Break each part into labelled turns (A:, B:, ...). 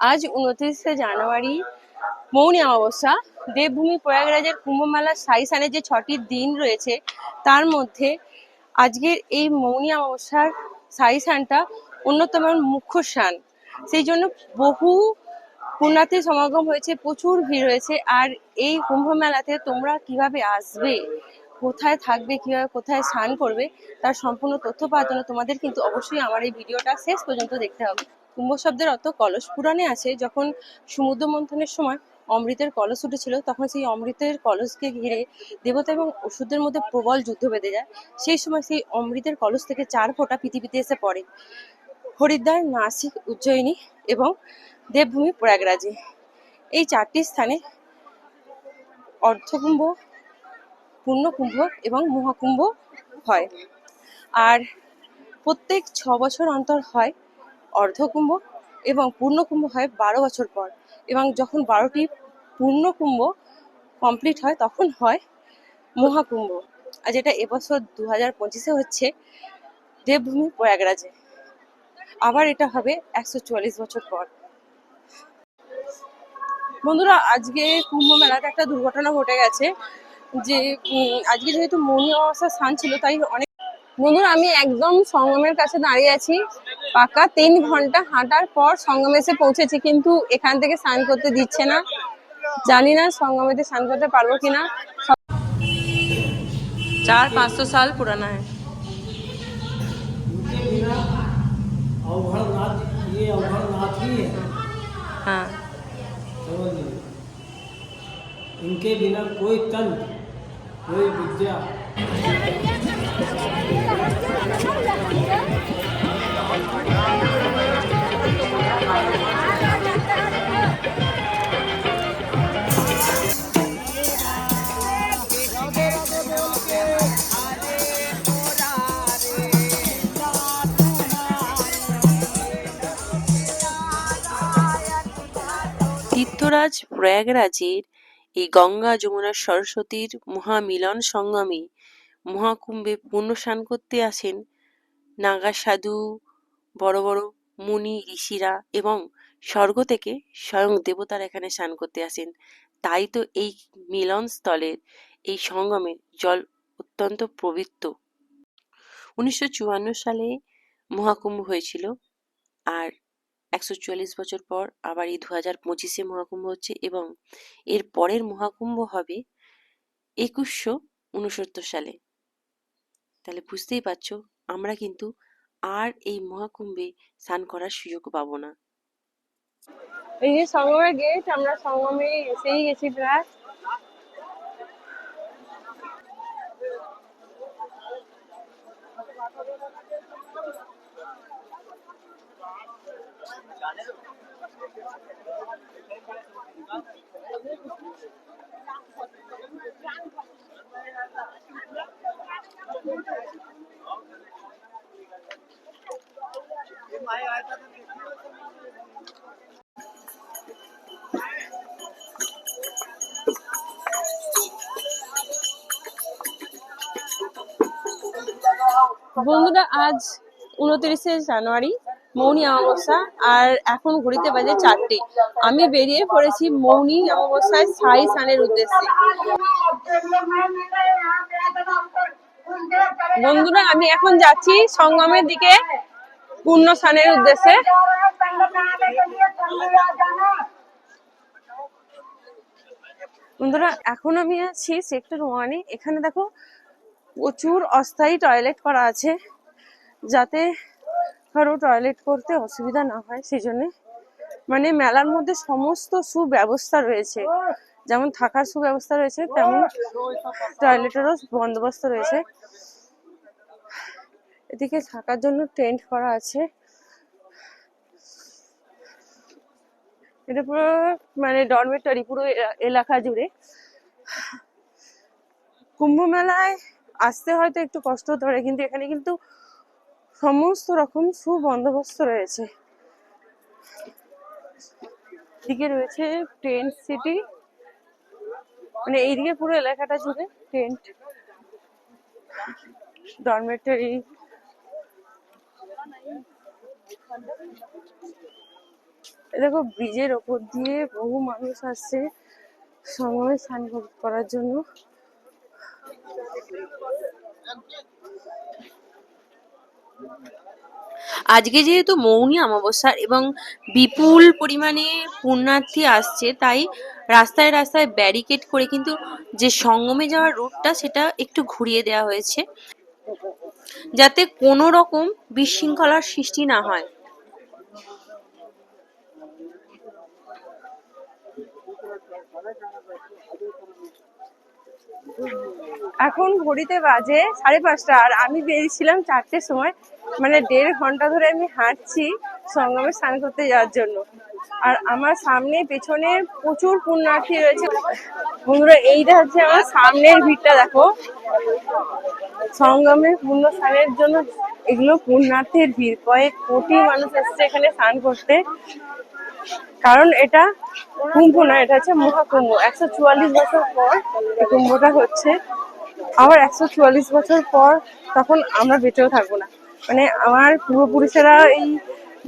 A: আজ উনত্রিশে জানুয়ারি, মৌনী অমাবস্যা। দেবভূমি প্রয়াগরাজের কুম্ভমেলার সাই সানের যে ছটি দিন রয়েছে, তার মধ্যে আজকের এই মৌনী অমাবস্যার সাই সানটা অন্যতম মুখ্য স্নান সেই জন্য বহু পুণ্যার্থী সমাগম হয়েছে, প্রচুর ভিড় হয়েছে আর এই কুম্ভ মেলাতে তোমরা কীভাবে আসবে, কোথায় থাকবে, কীভাবে কোথায় স্নান করবে, তার সম্পূর্ণ তথ্য পাওয়ার জন্য তোমাদের কিন্তু অবশ্যই আমার এই ভিডিওটা শেষ পর্যন্ত দেখতে হবে। কুম্ভ শব্দের অর্থ কলস। পুরাণে আছে, যখন সমুদ্র মন্থনের সময় অমৃতের কলস উঠেছিল, তখন সেই অমৃতের কলসকে ঘিরে দেবতা এবং ওষুধের মধ্যে প্রবল যুদ্ধ বেঁধে যায়। সেই সময় সেই অমৃতের কলস থেকে চার ফোঁটা পৃথিবীতে এসে পড়ে। হরিদ্বার, নাসিক, উজ্জয়িনী এবং দেবভূমি প্রয়াগরাজে। এই চারটি স্থানে অর্ধকুম্ভ, পূর্ণকুম্ভ এবং মহাকুম্ভ হয়। আর প্রত্যেক ছ বছর অন্তর হয় অর্ধকুম্ভ এবং পূর্ণকুম্ভ হয় বারো বছর পর। এবং যখন বারোটি পূর্ণকুম্ভ কমপ্লিট হয়, তখন হয় মহাকুম্ভ। আর যেটা এবছর দু হাজার পঁচিশে হচ্ছে দেবভূমি প্রয়াগরাজে। আবার এটা হবে একশো চুয়াল্লিশ বছর পর। বন্ধুরা, আজকে কুম্ভ মেলাতে একটা দুর্ঘটনা ঘটে গেছে যে আজকে যেহেতু মৌনী অমাবস্যার স্থান ছিল, তাই অনেক বন্ধুরা, আমি একদম সঙ্গমের কাছে দাঁড়িয়ে আছি। পাকা তিন ঘন্টা হাঁটার পর সঙ্গমে এসে পৌঁছেছি কিন্তু এখান থেকে স্নান করতে দিচ্ছে না জানি না সঙ্গমেতে স্নান করতে পারবো কিনা চার পাঁচশো সাল পুরানা है
B: अवघड़नाथ ये अवघड़नाथ ही है
A: हाँ
B: समझ लीजिए इनके बिना कोई तंत्र कोई विद्या
C: তীর্থরাজ প্রয়াগরাজের এই গঙ্গা যমুনা সরস্বতীর মহামিলন সঙ্গমে মহাকুম্ভে পুণ্য স্নান করতে আসেন নাগা সাধু, বড় বড় মুনি, ঋষিরা এবং স্বর্গ থেকে স্বয়ং দেবতারা এখানে স্নান করতে আসেন। তাই তো এই মিলন স্থলের এই সঙ্গমের জল অত্যন্ত পবিত্র। উনিশশো চুয়ান্ন সালে মহাকুম্ভ হয়েছিল আর একশো চুয়াল্লিশ বছর পর আবার এই দু হাজার পঁচিশে মহাকুম্ভ হচ্ছে এবং এর পরের মহাকুম্ভ হবে একুশশো উনসত্তর সালে। তাহলে বুঝতেই পারছ, আমরা কিন্তু আর এই মহাকুম্ভে স্নান করার সুযোগ পাবো না।
A: এই যে সঙ্গমের গেট আমরা সঙ্গমে এসেই গেছি প্রায়। বন্ধুরা আজ উনত্রিশে জানুয়ারি মৌনী অমাবস্যা, আর এখন ঘড়িতে বাজে চারটে। আমি বেরিয়ে পড়েছি মৌনী অমাবস্যায় সাই স্নানের উদ্দেশ্যে। বন্ধুরা, আমি এখন যাচ্ছি সঙ্গমের দিকে পূর্ণ স্নানের উদ্দেশ্যে। বন্ধুরা, এখন আমি আছি সেক্টর ওয়ানে। এখানে দেখো প্রচুর অস্থায়ী টয়লেট করা আছে, যাতে কারও টয়লেট করতে অসুবিধা না হয়, সেই জন্য। মানে মেলার মধ্যে সমস্ত সুব্যবস্থা রয়েছে। যেমন থাকার সুব্যবস্থা রয়েছে, তেমন টয়লেটেরও বন্দোবস্ত রয়েছে। এদিকে থাকার জন্য টেন্ট করা আছে। এটা পুরো মানে ডরমেটরি পুরো এলাকা জুড়ে। কুম্ভ মেলায় আসতে হয়তো একটু কষ্ট হতে পারে কিন্তু এখানে কিন্তু সমস্ত রকম সুবন্দোবস্ত রয়েছে। এদিকে রয়েছে টেন্ট সিটি। মানে এইদিকে পুরো এলাকাটা জুড়ে টেন্ট। ডরমেটরি। দেখো, ব্রিজের ওপর দিয়ে বহু মানুষ আসছে সময় স্নান করার জন্য।
C: আজকে যেহেতু মৌনী অমাবস্যার এবং বিপুল পরিমাণে পুণ্যার্থী আসছে, তাই রাস্তায় রাস্তায় ব্যারিকেড করে কিন্তু যে সঙ্গমে যাওয়ার রুটটা সেটা একটু ঘুরিয়ে দেওয়া হয়েছে। যাতে কোনো রকম বিশৃঙ্খলার সৃষ্টি না হয়।
A: এখন ঘড়িতে বাজে সাড়ে পাঁচটা আর আমি বেরিয়েছিলাম চারটের সময়। মানে দেড় ঘণ্টা ধরে আমি হাঁটছি সঙ্গমে স্নান করতে যাওয়ার জন্য। আর আমার সামনে পেছনে প্রচুর পুণ্যার্থী রয়েছে। বন্ধুরা, এইটা হচ্ছে আমার সামনের ভিড়টা, দেখো। সঙ্গমে পূর্ণ স্নানের জন্য এগুলো পুণ্যার্থীর ভিড়। কয়েক কোটি মানুষ এসছে এখানে স্নান করতে। কারণ এটা কুম্ভ না, এটা হচ্ছে মহাকুম্ভ। একশো চুয়াল্লিশ বছর পর কুম্ভটা হচ্ছে। আবার একশো চুয়াল্লিশ বছর পর তখন আমরা বেঁচেও থাকব না। মানে আমার পূর্বপুরুষেরা এই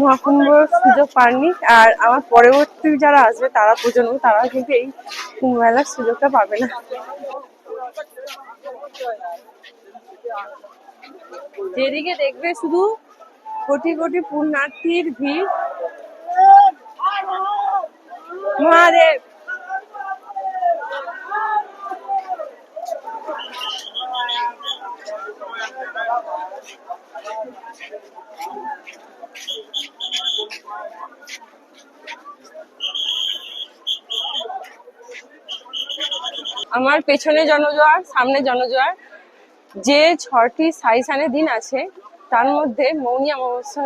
A: মহাকুম্ভ সুযোগ পাননি, আর আমার পরবর্তী যারা আসবে, তারা প্রজন্ম, তারা কিন্তু এই কুম্ভ মেলার সুযোগটা পাবে না। যেদিকে দেখবে শুধু কোটি কোটি পুণ্যার্থীর ভিড় মহাদেব আমার পেছনে জনজোয়ার, সামনে জনজোয়ার, যে ছটি সাইসানের দিন আছে, তার মধ্যে মৌনী অমাবস্যা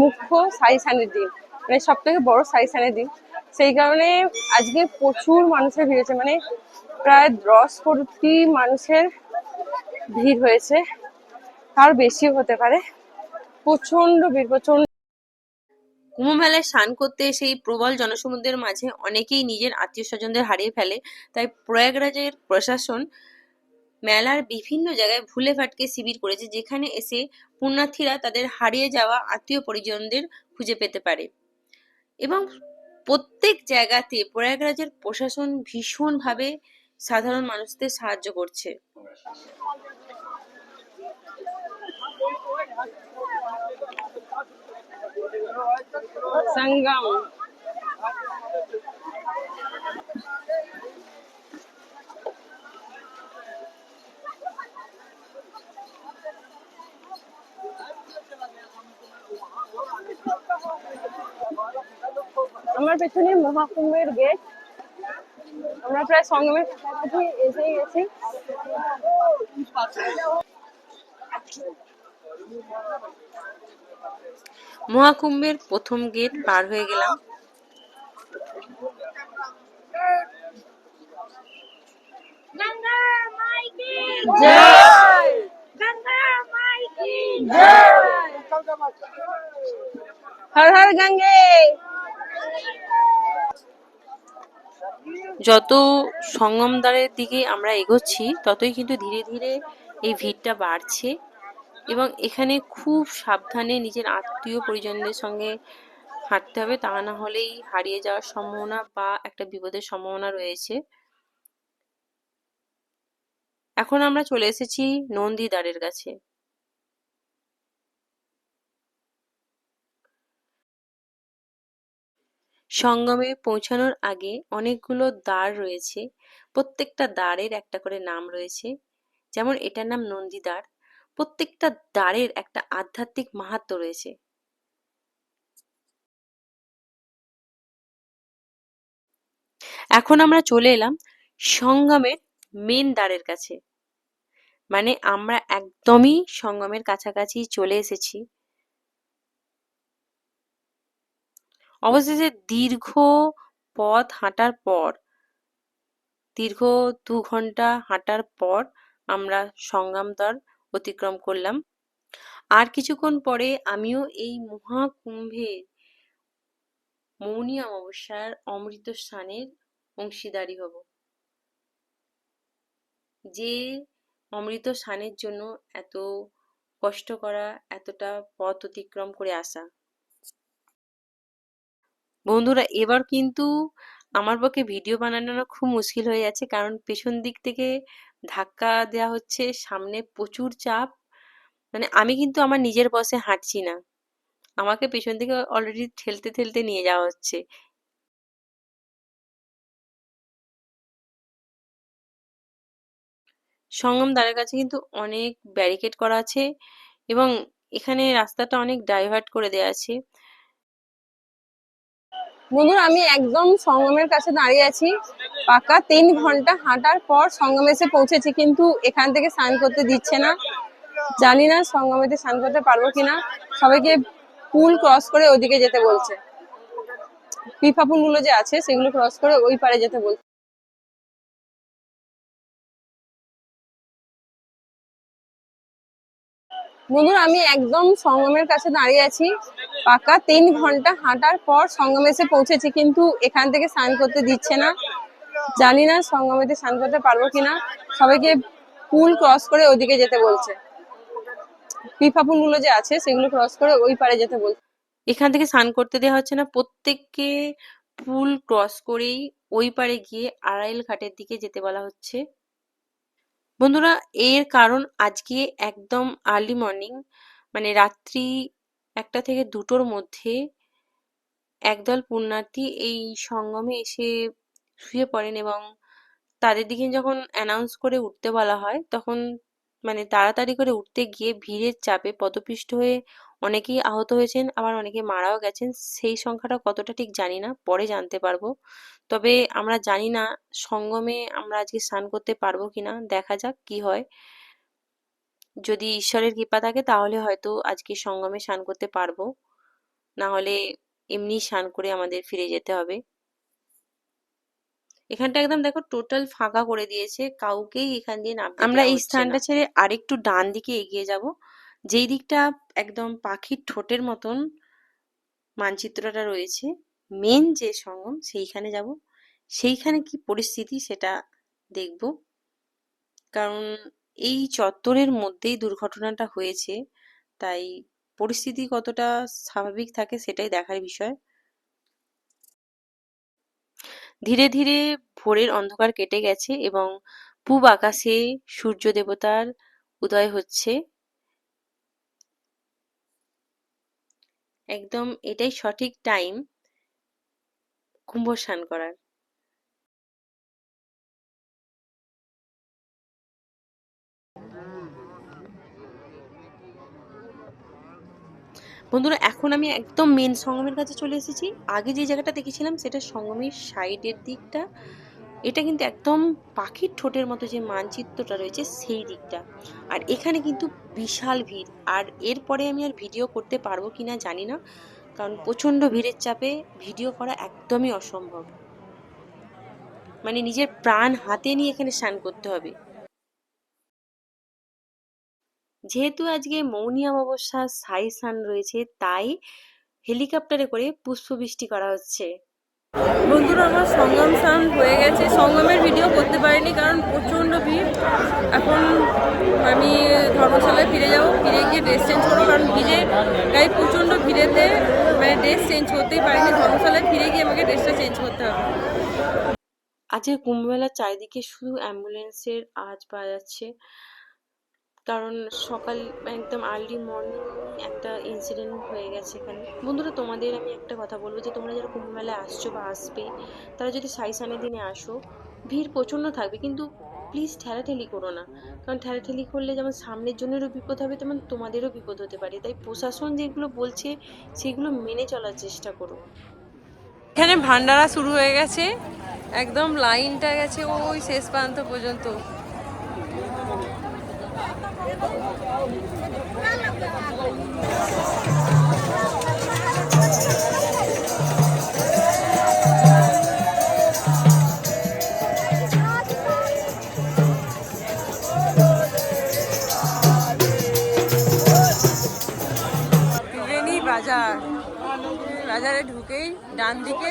A: মুখ্য সাইসানের দিন মানে সব থেকে বড় সাইসানের দিন। সেই কারণে আজকে প্রচুর মানুষের ভিড় হয়েছে মানে প্রায় দশ কোটি মানুষের ভিড় হয়েছে। তার বেশিও হতে পারে। প্রচণ্ড ভিড় প্রচণ্ড
C: কুম্ভ মেলায় স্নান করতে এসে এই প্রবল জনসমুদ্রের মাঝে অনেকেই নিজের আত্মীয় স্বজনদের হারিয়ে ফেলে। তাই প্রয়াগরাজের প্রশাসন মেলার বিভিন্ন জায়গায় ভুলে ফাটকে শিবির করেছে, যেখানে এসে পুণ্যার্থীরা তাদের হারিয়ে যাওয়া আত্মীয় পরিজনদের খুঁজে পেতে পারে। এবং প্রত্যেক জায়গাতে প্রয়াগরাজের প্রশাসন ভীষণ ভাবে সাধারণ মানুষদের সাহায্য করছে।
A: সঙ্গম। পেছনে মহাকুম্ভের গেট। আমরা প্রায় সঙ্গমের কাছাকাছি এসেই গেছি।
C: মহাকুম্ভের প্রথম গেট পার হয়ে গেলাম।
A: হর হর গঙ্গে!
C: যত সঙ্গম দ্বারের দিকে আমরা এগোচ্ছি, ততই কিন্তু ধীরে ধীরে এই ভিড়টা বাড়ছে এবং এখানে খুব সাবধানে নিজের আত্মীয় পরিজনদের সঙ্গে হাঁটতে হবে। তা না হলেই হারিয়ে যাওয়ার সম্ভাবনা বা একটা বিপদের সম্ভাবনা রয়েছে। এখন আমরা চলে এসেছি নন্দীদ্বারের কাছে। সঙ্গমে পৌঁছানোর আগে অনেকগুলো দ্বার রয়েছে। প্রত্যেকটা দ্বারের একটা করে নাম রয়েছে। যেমন এটার নাম নন্দীদ্বার প্রত্যেকটা দ্বারের একটা আধ্যাত্মিক মাহাত্ম্য রয়েছে। এখন আমরা চলে এলাম সঙ্গমের মেন দ্বারের কাছে। মানে আমরা একদমই সঙ্গমের কাছাকাছি চলে এসেছি। অবশেষে দীর্ঘ পথ হাঁটার পর, দীর্ঘ দু ঘণ্টা হাঁটার পর আমরা সংগ্রাম দ্বার অতিক্রম করলাম। আর কিছুক্ষণ পরে আমিও এই মহাকুম্ভে মৌনী অমাবস্যার অমৃত স্নানের অংশীদারি হব। যে অমৃত স্নানের জন্য এত কষ্ট করা, এতটা পথ অতিক্রম করে আসা বন্ধুরা, এবার কিন্তু আমার পক্ষে ভিডিও বানানো খুব মুশকিল হয়ে যাচ্ছে। কারণ পেছন দিক থেকে ধাক্কা দেওয়া হচ্ছে, সামনে প্রচুর চাপ। মানে আমি কিন্তু আমার নিজের বসে হাঁটছি না। আমাকে পেছন থেকে অলরেডি ঠেলতে ঠেলতে নিয়ে যাওয়া হচ্ছে। সঙ্গম দ্বারের কাছে কিন্তু অনেক ব্যারিকেড করা আছে এবং এখানে রাস্তাটা অনেক ডাইভার্ট করে দেওয়া আছে।
A: বন্ধুরা, আমি একদম সঙ্গমের কাছে দাঁড়িয়ে আছি। পাকা তিন ঘণ্টা হাঁটার পর সঙ্গমে এসে পৌঁছেছি, কিন্তু এখান থেকে স্নান করতে দিচ্ছে না। জানি না সঙ্গমেতে স্নান করতে পারব কিনা। সবাইকে পুল ক্রস করে ওদিকে যেতে বলছে। পিফা পুলগুলো যে আছে, সেগুলো ক্রস করে ওই পারে যেতে বলছে। বন্ধুরা, আমি একদম সঙ্গমের কাছে দাঁড়িয়ে আছি। পাকা তিন ঘণ্টা হাঁটার পর সঙ্গমে এসে পৌঁছেছি, কিন্তু এখান থেকে স্নান করতে দিচ্ছে না। জানি না সঙ্গমেতে স্নান করতে পারব কিনা। সবাইকে পুল ক্রস করে ওইদিকে যেতে বলছে। পিফা পুলগুলো যে আছে, সেগুলো ক্রস করে ওই পারে যেতে বলছে।
C: এখান থেকে স্নান করতে দেওয়া হচ্ছে না। প্রত্যেককে পুল ক্রস করেই ওই পারে গিয়ে আড়াইল ঘাটের দিকে যেতে বলা হচ্ছে। বন্ধুরা, এর কারণ আজকে একদম আর্লি মর্নিং মানে রাত্রি একটা থেকে দুটোর মধ্যে একদল পুণ্যার্থী এই সঙ্গমে এসে শুয়ে পড়েন এবং তাদের দিকে যখন অ্যানাউন্স করে উঠতে বলা হয়, তখন মানে তাড়াতাড়ি করে উঠতে গিয়ে ভিড়ের চাপে পদপিষ্ট হয়ে অনেকেই আহত হয়েছেন আবার অনেকে মারাও গেছেন। সেই সংখ্যাটা কতটা ঠিক জানি না পরে জানতে পারব। তবে আমরা জানি না সঙ্গমে আমরা আজকে স্নান করতে পারব কিনা দেখা যাক কি হয়। যদি ঈশ্বরের কৃপা থাকে তাহলে হয়তো আজকে সঙ্গমে স্নান করতে পারব। না হলে এমনি স্নান করে আমাদের ফিরে যেতে হবে। এখানটা একদম দেখো টোটাল ফাঁকা করে দিয়েছে কাউকেই এখান দিয়ে নামতে আমরা এই স্থানটা ছেড়ে আরেকটু ডান দিকে এগিয়ে যাব। যেই দিকটা একদম পাখির ঠোঁটের মতন মানচিত্রটা রয়েছে মেন যে সঙ্গম সেইখানে যাব। সেইখানে কি পরিস্থিতি সেটা দেখব। কারণ এই চত্বরের মধ্যেই দুর্ঘটনাটা হয়েছে, তাই পরিস্থিতি কতটা স্বাভাবিক থাকে সেটাই দেখার বিষয়। ধীরে ধীরে ভোরের অন্ধকার কেটে গেছে এবং পূব আকাশে সূর্য দেবতার উদয় হচ্ছে। একদম এটাই সঠিক টাইম কুম্ভ স্নান করার। বন্ধুরা, এখন আমি একদম মেন সঙ্গমের কাছে চলে এসেছি। আগে যে জায়গাটা দেখেছিলাম, সেটা সঙ্গমের সাইডের দিকটা। এটা কিন্তু একদম পাখির ঠোঁটের মতো যে মানচিত্রটা রয়েছে সেই দিকটা। আর এখানে কিন্তু বিশাল ভিড়। আর এরপরে আমি আর ভিডিও করতে পারব কি না জানি না, কারণ প্রচণ্ড ভিড়ের চাপে ভিডিও করা একদমই অসম্ভব। মানে নিজের প্রাণ হাতে নিয়ে এখানে স্নান করতে হবে। যেহেতু আজকে মৌনী অমাবস্যা সাই সান রয়েছে, তাই হেলিকপ্টারে করে পুষ্পবৃষ্টি করা হচ্ছে।
A: বন্ধুরা, আমার সঙ্গম স্নান হয়ে গেছে। সঙ্গমের ভিডিও করতে পারিনি কারণ প্রচণ্ড ভিড়। এখন আমি ধর্মশালায় ফিরে যাব। ফিরে গিয়ে ড্রেস চেঞ্জ করব কারণ ভিড়ে গায়ে প্রচণ্ড ভিড়েতে মানে ড্রেস চেঞ্জ করতেই পারিনি। ধর্মশালায় ফিরে গিয়ে আমাকে ড্রেসটা চেঞ্জ করতে হবে।
C: আজকে কুম্ভমেলার চারিদিকে শুধু অ্যাম্বুলেন্সের আওয়াজ পাওয়া যাচ্ছে। কারণ সকাল একদম আর্লি মর্নিং একটা ইনসিডেন্ট হয়ে গেছে এখানে। বন্ধুরা, তোমাদের আমি একটা কথা বলব যে, তোমরা যারা কুম্ভ মেলায় আসছো বা আসবে, তারা যদি সাইসানের দিনে আসো, ভিড় প্রচণ্ড থাকবে। কিন্তু প্লিজ ঠেলাঠেলি করো না। কারণ ঠেলাঠেলি করলে যেমন সামনের জনেরও বিপদ হবে, তেমন তোমাদেরও বিপদ হতে পারে। তাই প্রশাসন যেগুলো বলছে, সেগুলো মেনে চলার চেষ্টা করো।
A: এখানে ভান্ডারা শুরু হয়ে গেছে। একদম লাইনটা গেছে ওই শেষ প্রান্ত পর্যন্ত। বাজার বাজারে ঢুকেই ডান দিকে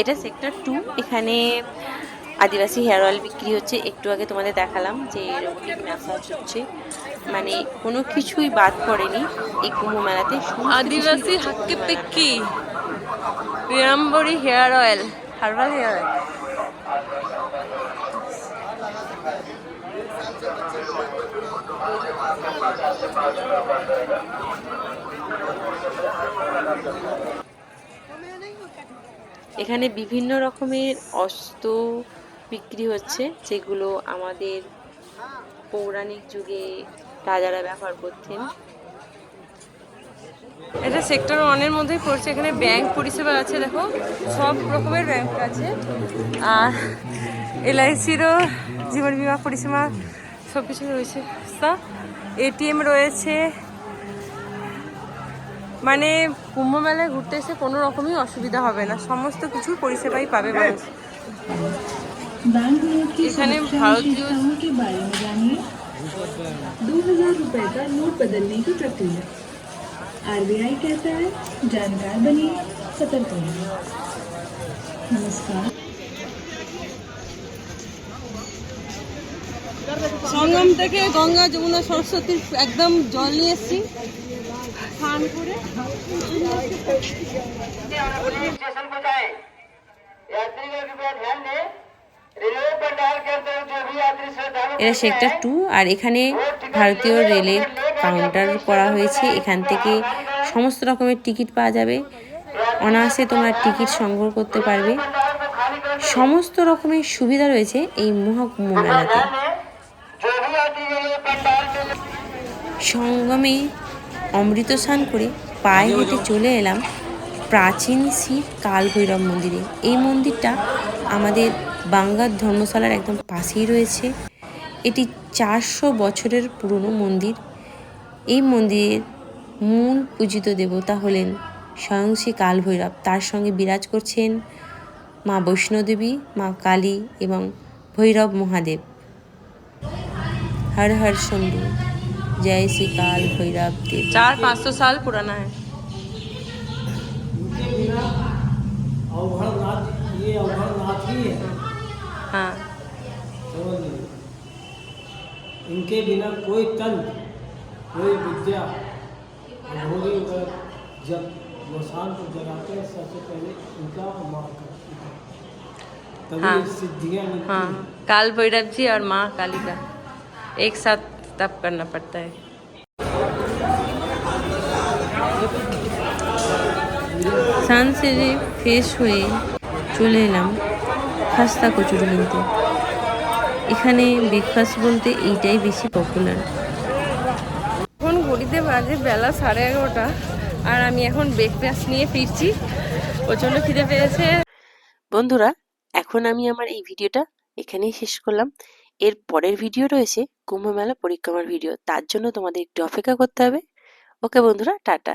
A: এটা সেক্টর টু এখানে আদিবাসী হেয়ার অয়েল বিক্রি হচ্ছে। একটু আগে তোমাদের দেখালাম যে রোবোটিক ম্যাসাজ হচ্ছে মানে কোনো কিছুই বাদ পড়েনি এই কুম্ভ মেলাতে।
D: আদিবাসী Hakki Pikki বিরাম্বরী hair oil herbal hair oil
A: এখানে বিভিন্ন রকমের অস্ত্র বিক্রি হচ্ছে, যেগুলো আমাদের পৌরাণিক যুগে রাজারা ব্যবহার করতেন।
D: এটা সেক্টর ওয়ানের মধ্যেই পড়ছে, এখানে ব্যাংক পরিষেবা আছে, দেখো। সব রকমের ব্যাংক আছে। আর এলআইসিরও জীবন বিমা পরিষেবা সব কিছু রয়েছে এটিএম রয়েছে মানে কুম্ভ মেলায় ঘুরতে এসে কোনো রকমই অসুবিধা হবে না সমস্ত কিছুর পরিষেবাই পাবে মানুষ
E: बैंक नोट की
D: এখানে
E: सुरक्षा
D: ভারতীয়
E: विशेषताओं के बारे में जानिए दो हजार रुपए का नोट बदलने की प्रक्रिया आरबीआई कहता है जानकार बनिए सतर्क रहिए नमस्कार
D: সঙ্গম থেকে গঙ্গা যমুনা সরস্বতীর একদম জল নিয়ে এসছি স্নান করে
F: स्टेशन को जाए यात्रीगण कृपया ध्यान दें रेलवे पंडाल के अंदर जो भी यात्री श्रद्धालु
A: এটা সেক্টর টু আর এখানে ভারতীয় রেলের কাউন্টার করা হয়েছে এখান থেকে সমস্ত রকমের টিকিট পাওয়া যাবে অনায়াসে তোমরা টিকিট সংগ্রহ করতে পারবে সমস্ত রকমের সুবিধা রয়েছে এই মহাকুম্ভ মেলাতে
F: जो भी यात्री रेलवे पंडाल में
A: সঙ্গমে অমৃত স্নান করে পায়ে হেঁটে চলে এলাম প্রাচীন শিব কালভৈরব মন্দিরে। এই মন্দিরটা আমাদের বাংলার ধর্মশালার একদম পাশেই রয়েছে। এটি চারশো বছরের পুরনো মন্দির। এই মন্দিরের মূল পূজিত দেবতা হলেন স্বয়ং শ্রী কালভৈরব। তার সঙ্গে বিরাজ করছেন মা বৈষ্ণদেবী মা কালী এবং ভৈরব মহাদেব। হর হর সন্দেহ जय श्री काल भैरव देव
D: चार पाँच सौ साल पुराना है।
B: ही। है
D: हाँ
B: इनके बिना कोई तंत्र कोई विद्या वगैरह जब गोसान को जगाते हैं सबसे पहले इनका मार करते हैं
D: हाँ।
B: सिद्धियाँ हाँ।
D: काल भैरव जी और माँ काली का एक साथ तप करना पड़ता है
A: স্নান সেরে ফ্রেশ হয়ে চলে এলাম খাস্তা কচুরি কিনতে এখানে ব্রেকফাস্ট বলতে এইটাই বেশি পপুলার
D: এখন ঘড়িতে বাজে বেলা সাড়ে এগারোটা আর আমি এখন ব্রেকফাস্ট নিয়ে ফিরছি প্রচণ্ড খিদে পেয়েছে
A: বন্ধুরা এখন আমি আমার এই ভিডিওটা এখানেই শেষ করলাম এর পরের ভিডিও রয়েছে কুম্ভ মেলা পরিক্রমার ভিডিও তার জন্য তোমাদের একটু অপেক্ষা করতে হবে। ওকে বন্ধুরা টাটা।